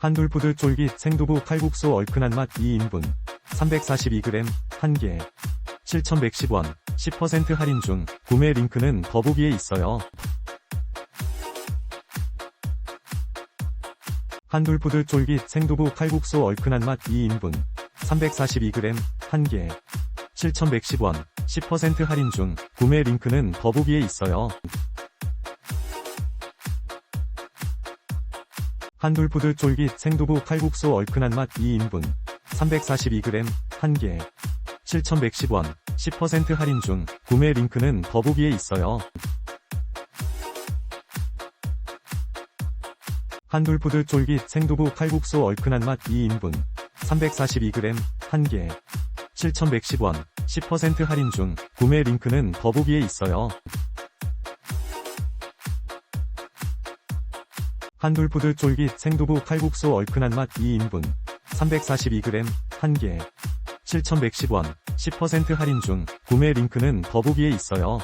한돌푸드 쫄깃 생두부 칼국수 얼큰한 맛 2인분. 342g 1개. 7,110원 10% 할인 중. 구매 링크는 더보기에 있어요. 한돌푸드 쫄깃 생두부 칼국수 얼큰한 맛 2인분. 342g 1개. 7,110원 10% 할인 중. 구매 링크는 더보기에 있어요. 한돌푸드 쫄깃 생두부 칼국수 얼큰한 맛 2인분 342g 1개 7,110원 10% 할인 중 구매 링크는 더보기에 있어요. 한돌푸드 쫄깃 생두부 칼국수 얼큰한 맛 2인분 342g 1개 7,110원 10% 할인 중 구매 링크는 더보기에 있어요. 한돌푸드 쫄깃 생두부 칼국수 얼큰한 맛 2인분 342g 1개 7,110원 10% 할인 중 구매 링크는 더보기에 있어요.